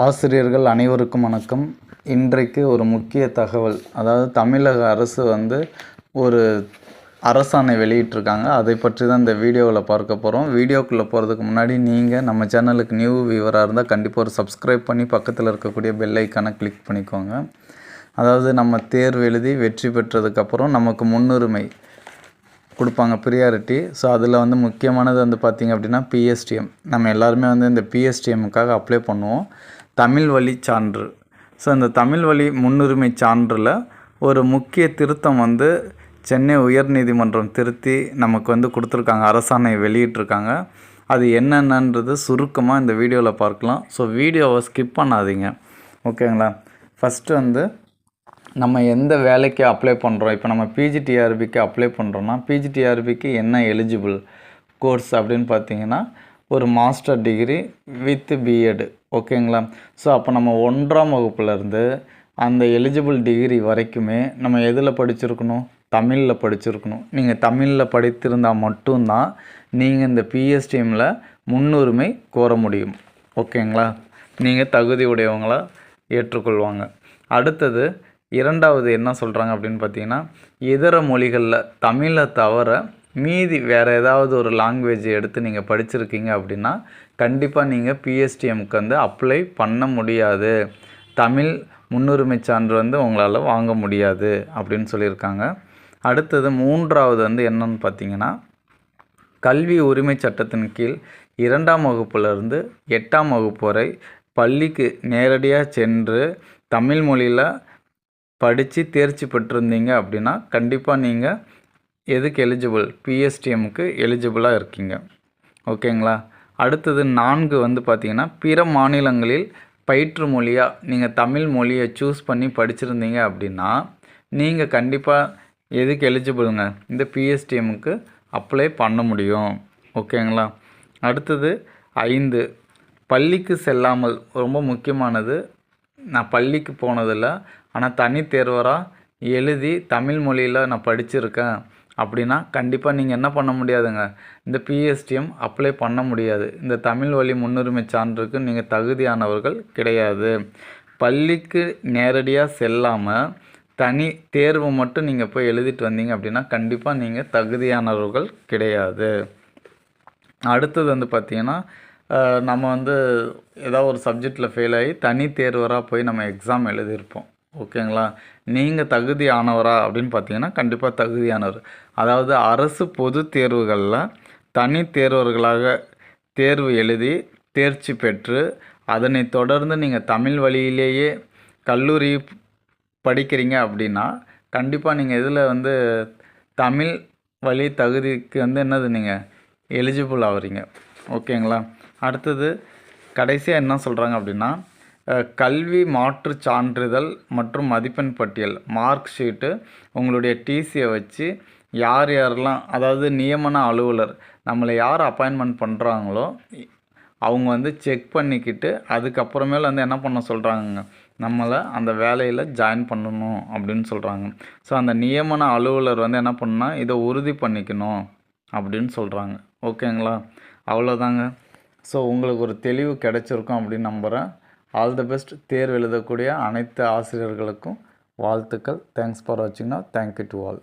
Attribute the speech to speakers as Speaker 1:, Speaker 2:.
Speaker 1: ஆசிரியர்கள் அனைவருக்கும் வணக்கம். இன்றைக்கு ஒரு முக்கிய தகவல். அதாவது தமிழக அரசு வந்து ஒரு அரசாணை வெளியிட்டிருக்காங்க. அதை பற்றி தான் இந்த வீடியோவில் பார்க்க போகிறோம் வீடியோக்குள்ளே போகிறதுக்கு முன்னாடி நீங்கள் நம்ம சேனலுக்கு நியூ வியூவராக இருந்தால் கண்டிப்பாக ஒரு சப்ஸ்கிரைப் பண்ணி பக்கத்தில் இருக்கக்கூடிய பெல் ஐக்கானை கிளிக் பண்ணிக்கோங்க. அதாவது நம்ம தேர்வு எழுதி வெற்றி பெற்றதுக்கப்புறம் நமக்கு முன்னுரிமை கொடுப்பாங்க ப்ரியாரிட்டி. ஸோ அதில் வந்து முக்கியமானது வந்து பார்த்திங்க அப்படின்னா பிஎஸ்டிஎம் நம்ம எல்லாருமே வந்து இந்த பிஎஸ்டிஎம்முக்காக அப்ளை பண்ணுவோம். தமிழ் வழி சான்று. ஸோ இந்த தமிழ் வழி முன்னுரிமை சான்றில் ஒரு முக்கிய திருத்தம் வந்து சென்னை உயர்நீதிமன்றம் திருத்தி நமக்கு வந்து கொடுத்துருக்காங்க அரசாணை வெளியிட்டிருக்காங்க. அது என்னென்னன்றது சுருக்கமாக இந்த வீடியோவில் பார்க்கலாம். ஸோ வீடியோவை ஸ்கிப் பண்ணாதீங்க. ஓகேங்களா? ஃபஸ்ட்டு வந்து நம்ம எந்த வேலைக்கு அப்ளை பண்ணுறோம் இப்போ நம்ம பிஜிடிஆர்பிக்கு அப்ளை பண்ணுறோன்னா பிஜிடிஆர்பிக்கு என்ன எலிஜிபிள் கோர்ஸ் அப்படின்னு பார்த்தீங்கன்னா ஒரு மாஸ்டர் டிகிரி வித் பிஎட் ஓகேங்களா ஸோ அப்போ நம்ம ஒன்றாம் வகுப்புலேருந்து அந்த எலிஜிபிள் டிகிரி வரைக்குமே நம்ம எதில் படிச்சிருக்கணும்? தமிழில் படிச்சிருக்கணும். நீங்கள் தமிழில் படித்திருந்தால் மட்டும்தான் நீங்கள் இந்த பிஎஸ்டிஎம்மில் முன்னுரிமை கோர முடியும். ஓகேங்களா நீங்கள் தகுதி உடையவங்களா ஏற்றுக்கொள்வாங்க. அடுத்தது இரண்டாவது என்ன சொல்கிறாங்க அப்படின்னு பார்த்தீங்கன்னா இதர மொழிகளில் தமிழை தவிர மீதி வேறு ஏதாவது ஒரு லாங்குவேஜ் எடுத்து நீங்கள் படிச்சிருக்கீங்க அப்படின்னா கண்டிப்பாக நீங்கள் பிஎஸ்டிஎம்க்கு வந்து அப்ளை பண்ண முடியாது. தமிழ் முன்னுரிமை சான்று வந்து உங்களால் வாங்க முடியாது அப்படின்னு சொல்லியிருக்காங்க. அடுத்தது மூன்றாவது வந்து என்னன்னு பார்த்தீங்கன்னா கல்வி உரிமை சட்டத்தின் கீழ் இரண்டாம் வகுப்புலேருந்து எட்டாம் வகுப்பு வரை பள்ளிக்கு நேரடியாக சென்று தமிழ் மொழியில் படித்து தேர்ச்சி பெற்றிருந்தீங்க அப்படின்னா கண்டிப்பாக நீங்கள் எதுக்கு எலிஜிபிள் பிஎஸ்டிஎம்க்கு எலிஜிபிளாக இருக்கீங்க. ஓகேங்களா? அடுத்தது நான்கு வந்து பார்த்திங்கன்னா பிற மாநிலங்களில் பயிற்று மொழியாக நீங்கள் தமிழ் மொழியை சூஸ் பண்ணி படிச்சிருந்தீங்க அப்படின்னா நீங்கள் கண்டிப்பாக எதுக்கு எலிஜிபிளுங்க இந்த பிஎஸ்டிஎம்முக்கு அப்ளை பண்ண முடியும். ஓகேங்களா? அடுத்தது ஐந்து பள்ளிக்கு செல்லாமல் ரொம்ப முக்கியமானது நான் பள்ளிக்கு போனதில்ல ஆனால் தனி தேர்வராக எழுதி தமிழ் மொழியில் நான் படிச்சிருக்கேன். அப்படின்னா கண்டிப்பாக நீங்கள் என்ன பண்ண முடியாதுங்க. இந்த பிஎஸ்டிஎம் அப்ளை பண்ண முடியாது. இந்த தமிழ் வழி முன்னுரிமை சான்றுக்கு நீங்கள் தகுதியானவர்கள் கிடையாது. பள்ளிக்கு நேரடியாக செல்லாமல் தனி தேர்வு மட்டும் நீங்கள் போய் எழுதிட்டு வந்தீங்க அப்படின்னா கண்டிப்பாக நீங்கள் தகுதியானவர்கள் கிடையாது. அடுத்தது வந்து பார்த்திங்கன்னா நம்ம வந்து ஏதாவது ஒரு சப்ஜெக்டில் ஃபெயில் ஆகி தனி தேர்வராக போய் நம்ம எக்ஸாம் எழுதியிருப்போம். ஓகேங்களா? நீங்கள் தகுதியானவரா அப்படின்னு பார்த்தீங்கன்னா கண்டிப்பாக தகுதியானவர். அதாவது அரசு பொது தேர்வுகளில் தனி தேர்வர்களாக தேர்வு எழுதி தேர்ச்சி பெற்று அதனை தொடர்ந்து நீங்கள் தமிழ் வழியிலேயே கல்லூரி படிக்கிறீங்க அப்படின்னா கண்டிப்பாக நீங்கள் இதில் வந்து தமிழ் வழி தகுதிக்கு வந்து என்னது நீங்கள் எலிஜிபிள் ஆகுறீங்க ஓகேங்களா? அடுத்தது கடைசியாக என்ன சொல்கிறாங்க அப்படின்னா கல்வி மாற்றுச் சான்றிதழ் மற்றும் மதிப்பெண் பட்டியல் மார்க் ஷீட்டு உங்களுடைய டிசியை வச்சு யார் யாரெல்லாம் அதாவது நியமன அலுவலர் நம்மளை யார் அப்பாயின்மெண்ட் பண்ணுறாங்களோ அவங்க வந்து செக் பண்ணிக்கிட்டு அதுக்கப்புறமேல வந்து என்ன பண்ண சொல்கிறாங்க நம்மளை அந்த வேலையில் ஜாயின் பண்ணணும் அப்படின்னு சொல்கிறாங்க ஸோ அந்த நியமன அலுவலர் வந்து என்ன பண்ணால் இதை உறுதி பண்ணிக்கணும் அப்படின்னு சொல்கிறாங்க ஓகேங்களா அவ்வளோதாங்க ஸோ உங்களுக்கு ஒரு தெளிவு கிடச்சிருக்கும் அப்படின்னு நம்புகிறேன் ஆல் தி பெஸ்ட் தேர்வு எழுதக்கூடிய அனைத்து ஆசிரியர்களுக்கும் வாழ்த்துக்கள். தேங்க்ஸ் ஃபார் வாட்சிங்னா தேங்க்யூ டு ஆல்